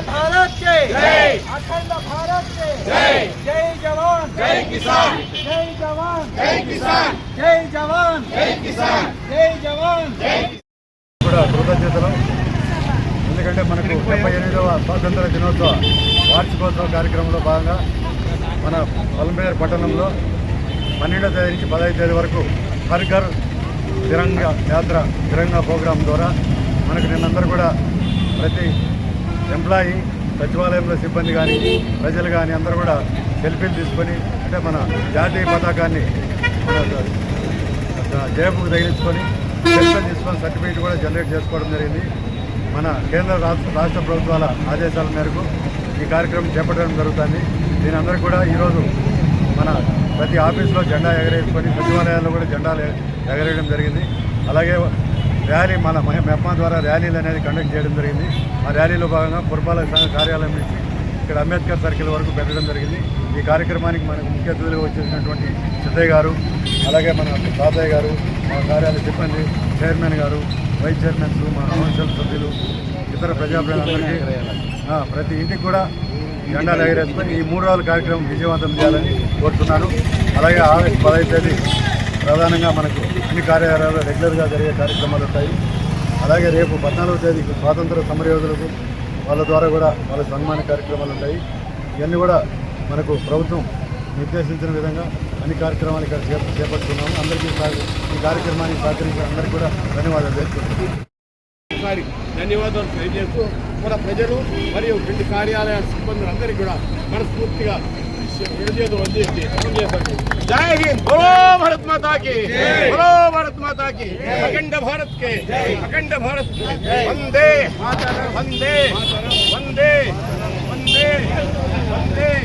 भारत के जय अखंड भारत के जय जय जवान जय किसान जय जवान जय किसान जय जवान जय किसान जय जवान కూడా కృతజ్ఞతలు ఎందుకంటే మనకు డెబ్బై ఎనిమిదవ స్వాతంత్ర దినోత్సవ వార్షికోత్సవ కార్యక్రమంలో భాగంగా మన పల్మేరు పట్టణంలో పన్నెండవ తేదీ నుంచి పదహైదు తేదీ వరకు హర్ ఘర్ తిరంగా యాత్ర తిరంగా ప్రోగ్రాం ద్వారా మనకు నిన్నందరూ కూడా ప్రతి ఎంప్లాయీ సచివాలయంలో సిబ్బంది కానీ ప్రజలు కానీ అందరూ కూడా సెల్ఫీలు తీసుకొని అంటే మన జాతీయ పతాకాన్ని జయపుకు తగిలించుకొని సెల్ఫీలు తీసుకొని సర్టిఫికేట్ కూడా జనరేట్ చేసుకోవడం జరిగింది. మన కేంద్ర రాష్ట్ర రాష్ట్ర ప్రభుత్వాల ఆదేశాల మేరకు ఈ కార్యక్రమం చేపట్టడం జరుగుతుంది. దీని అందరూ కూడా ఈరోజు మన ప్రతి ఆఫీస్లో జెండా ఎగరేసుకొని సచివాలయాల్లో కూడా జెండాలు ఎగరేయడం జరిగింది. అలాగే ర్యాలీ మన మెప్మా ద్వారా ర్యాలీలు అనేది కండక్ట్ చేయడం జరిగింది. ఆ ర్యాలీలో భాగంగా పురపాలక సంఘ కార్యాలయం నుంచి ఇక్కడ అంబేద్కర్ సర్కిల్ వరకు పెట్టడం జరిగింది. ఈ కార్యక్రమానికి మనకు ముఖ్య అతిథులుగా వచ్చేసినటువంటి సిద్ధయ్య గారు అలాగే మన తాతయ్య గారు మా కార్యాలయ సిబ్బంది చైర్మన్ గారు వైస్ చైర్మన్స్ మా కౌన్సిల్ సభ్యులు ఇతర ప్రజాప్రతినిధులకి ప్రతి ఇంటికి కూడా జెండాలు ఎగరేసుకొని ఈ మూడు రోజుల కార్యక్రమం విజయవంతం చేయాలని కోరుతున్నాను. అలాగే ఆగస్టు పదహైదు తేదీ ప్రధానంగా మనకు అన్ని కార్యాలయాల్లో రెగ్యులర్గా జరిగే కార్యక్రమాలు ఉంటాయి. అలాగే రేపు పద్నాలుగో తేదీకి స్వాతంత్ర సమరయోధులకు వాళ్ళ ద్వారా కూడా వాళ్ళ సన్మాన కార్యక్రమాలు ఉంటాయి. ఇవన్నీ కూడా మనకు ప్రభుత్వం నిర్దేశించిన విధంగా అన్ని కార్యక్రమాలు ఇక్కడ చేప- చేపడుతున్నాము. అందరికీ ఈ కార్యక్రమానికి సహకరించిన అందరికీ కూడా ధన్యవాదాలు తెలుపుతున్నాను ఒకసారి ధన్యవాదాలు తెలియజేస్తూ మన ప్రజలు మరియు రెండు కార్యాలయాల సిబ్బందులందరికీ కూడా మనస్ఫూర్తిగా जय हिंद। बोलो भारत माता की। बोलो भारत माता की। अखंड भारत के। अखंड भारत वंदे। वंदे। वंदे। वंदे। वंदे।